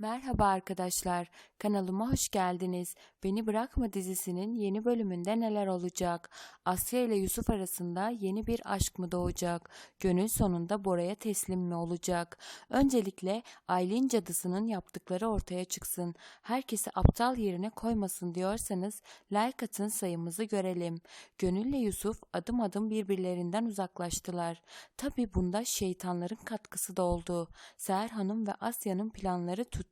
Merhaba arkadaşlar, kanalıma hoş geldiniz. Beni Bırakma dizisinin yeni bölümünde neler olacak? Asya ile Yusuf arasında yeni bir aşk mı doğacak? Gönül sonunda Bora'ya teslim mi olacak? Öncelikle Aylin cadısının yaptıkları ortaya çıksın. Herkesi aptal yerine koymasın diyorsanız like atın sayımızı görelim. Gönül ile Yusuf adım adım birbirlerinden uzaklaştılar. Tabi bunda şeytanların katkısı da oldu. Seher Hanım ve Asya'nın planları tuttu.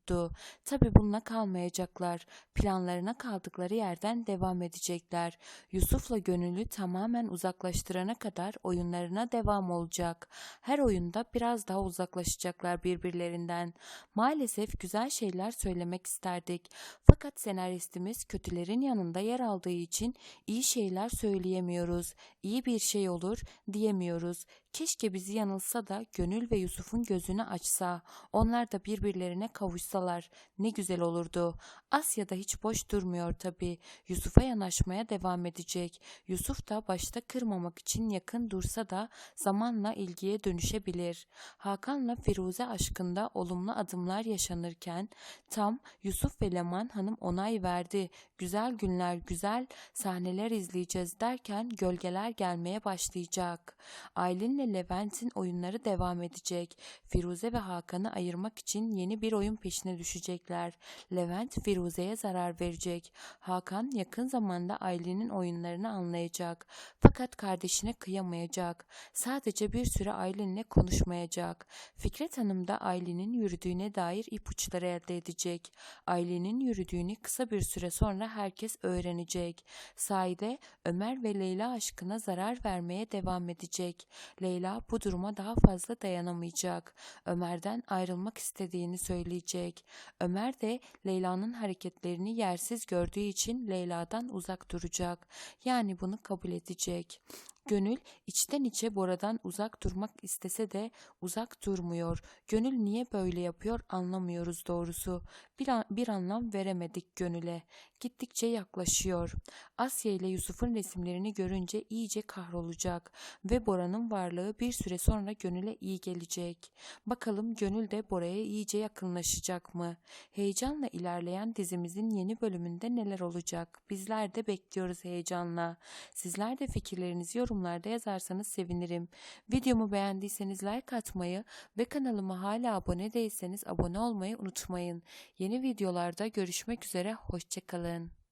Tabi bununla kalmayacaklar. Planlarına kaldıkları yerden devam edecekler. Yusuf'la Gönül'ü tamamen uzaklaştırana kadar oyunlarına devam olacak. Her oyunda biraz daha uzaklaşacaklar birbirlerinden. Maalesef güzel şeyler söylemek isterdik. Fakat senaristimiz kötülerin yanında yer aldığı için iyi şeyler söyleyemiyoruz. İyi bir şey olur diyemiyoruz. Keşke bizi yanılsa da Gönül ve Yusuf'un gözünü açsa. Onlar da birbirlerine kavuşsalar ne güzel olurdu. Asya da hiç boş durmuyor tabii. Yusuf'a yanaşmaya devam edecek. Yusuf da başta kırmamak için yakın dursa da zamanla ilgiye dönüşebilir. Hakan'la Firuze aşkında olumlu adımlar yaşanırken tam Yusuf ve Leman Hanım onay verdi. Güzel günler, güzel sahneler izleyeceğiz derken gölgeler gelmeye başlayacak. Aylin'le Levent'in oyunları devam edecek. Firuze ve Hakan'ı ayırmak için yeni bir oyun peşine düşecekler. Levent Firuze'ye zarar verecek. Hakan yakın zamanda Aylin'in oyunlarını anlayacak. Fakat kardeşine kıyamayacak. Sadece bir süre Aylin'le konuşmayacak. Fikret Hanım da Aylin'in yürüdüğüne dair ipuçları elde edecek. Aylin'in yürüdüğünü kısa bir süre sonra herkes öğrenecek. Saide Ömer ve Leyla aşkına zarar vermeye devam edecek. Leyla bu duruma daha fazla dayanamayacak. Ömer'den ayrılmak istediğini söyleyecek. Ömer de Leyla'nın hareketlerini yersiz gördüğü için Leyla'dan uzak duracak. Yani bunu kabul edecek. Gönül içten içe Bora'dan uzak durmak istese de uzak durmuyor. Gönül niye böyle yapıyor anlamıyoruz doğrusu. Bir, an- bir anlam veremedik Gönül'e. Gittikçe yaklaşıyor. Asya ile Yusuf'un resimlerini görünce iyice kahrolacak ve Bora'nın varlığı bir süre sonra Gönül'e iyi gelecek. Bakalım Gönül de Bora'ya iyice yakınlaşacak mı? Heyecanla ilerleyen dizimizin yeni bölümünde neler olacak? Bizler de bekliyoruz heyecanla. Sizler de fikirlerinizi yorumlarda yazarsanız sevinirim. Videomu beğendiyseniz like atmayı ve kanalıma hala abone değilseniz abone olmayı unutmayın. Yeni videolarda görüşmek üzere, hoşçakalın.